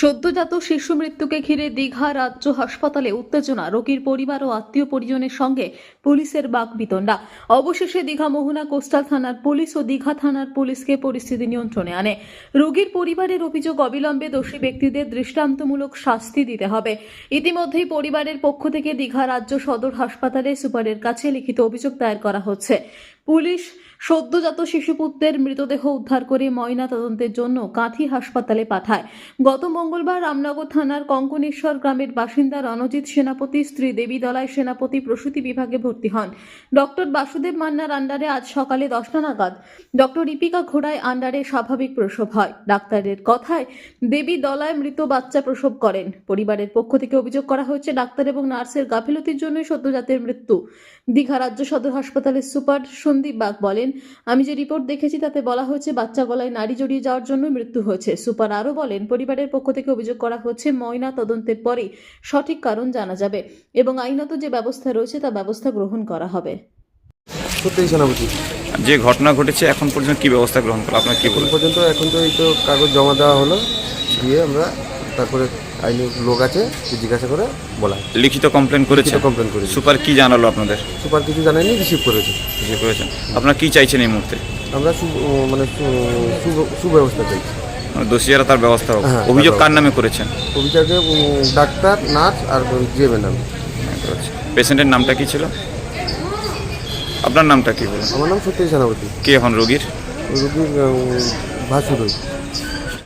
সদ্যজাত শিশু মৃত্যুকে ঘিরে দীঘা রাজ্য হাসপাতালে উত্তেজনা। রোগীর পরিবার ও আত্মীয় পরিজনের সঙ্গে পুলিশের বাক বিতণ্ডা অবশেষে দীঘা মোহনা কোস্টাল থানার পুলিশ ও দীঘা থানার পুলিশকে পরিস্থিতি নিয়ন্ত্রণে আনে। রোগীর পরিবারের অভিযোগ অবিলম্বে দোষী ব্যক্তিদের দৃষ্টান্তমূলক শাস্তি দিতে হবে। ইতিমধ্যেই পরিবারের পক্ষ থেকে দীঘা রাজ্য সদর হাসপাতালে সুপারের কাছে লিখিত অভিযোগ দায়ের করা হচ্ছে। পুলিশ সদ্যজাত শিশুপুত্রের মৃতদেহ উদ্ধার করে ময়না তদন্তের জন্য কাঁথি হাসপাতালে পাঠায়। গত মঙ্গলবার রামনগর থানার কঙ্কনেশ্বর গ্রামের বাসিন্দা রণজিৎ সেনাপতি, স্ত্রী দেবী দলায় সেনাপতি প্রসূতি বিভাগে ভর্তি হন। ডক্টর বাসুদেব মান্নার আন্ডারে আজ সকালে দশটা নাগাদ ডক্টর ইপিকা ঘোড়ায় আন্ডারে স্বাভাবিক প্রসব হয়। ডাক্তারের কথায় দেবী দলায় মৃত বাচ্চা প্রসব করেন। পরিবারের পক্ষ থেকে অভিযোগ করা হয়েছে, ডাক্তার এবং নার্সের গাফিলতির জন্যই সদ্যজাতের মৃত্যু। দীঘা রাজ্য সদর হাসপাতালের সুপার সন্দীপ বাগ বলেন, আমি যে রিপোর্ট দেখেছি তাতে বলা হয়েছে, বাচ্চা গলায় নাড়ি জড়িয়ে যাওয়ার জন্য মৃত্যু হয়েছে। সুপার আরও বলেন, পরিবারের পক্ষ থেকে অভিযোগ করা হচ্ছে ময়না তদন্তের পরেই সঠিক কারণ জানা যাবে এবং আইনত যে ব্যবস্থা রয়েছে তা ব্যবস্থা গ্রহণ করা হবে। যে ঘটনা ঘটেছে এখন পর্যন্ত কি ব্যবস্থা গ্রহণ করল আপনার কি এখন বলবেন পর্যন্ত এখন তো এই তো কাগজ জমা দেওয়া হলো দিয়ে আমরা তারপরে আইনি লোক আছে জিজ্ঞাসা করে বলা লিখিত কমপ্লেন করেছে কমপ্লেন করেছি। সুপার কি জানালো আপনাদের? সুপার কিছু জানায়নি রিসিভ করেছে। কিছু করেছেন। আপনারা কি চাইছেন এই মুহূর্তে? আমরা সু- মানে সুব্যবস্থা চাইছি। দোষীরা তার ব্যবস্থা হোক। হ্যাঁ, অভিযোগ কার নামে করেছেন? অভিযোগে উম, ডাক্তার নার্স আর জিএমের নাম। পেশেন্টের নামটা কি ছিল? আপনার নামটা কি বলুন? আমার নাম সত্যি সেনাপতি। কে এখন রোগীর? রুগীর ভাসুর।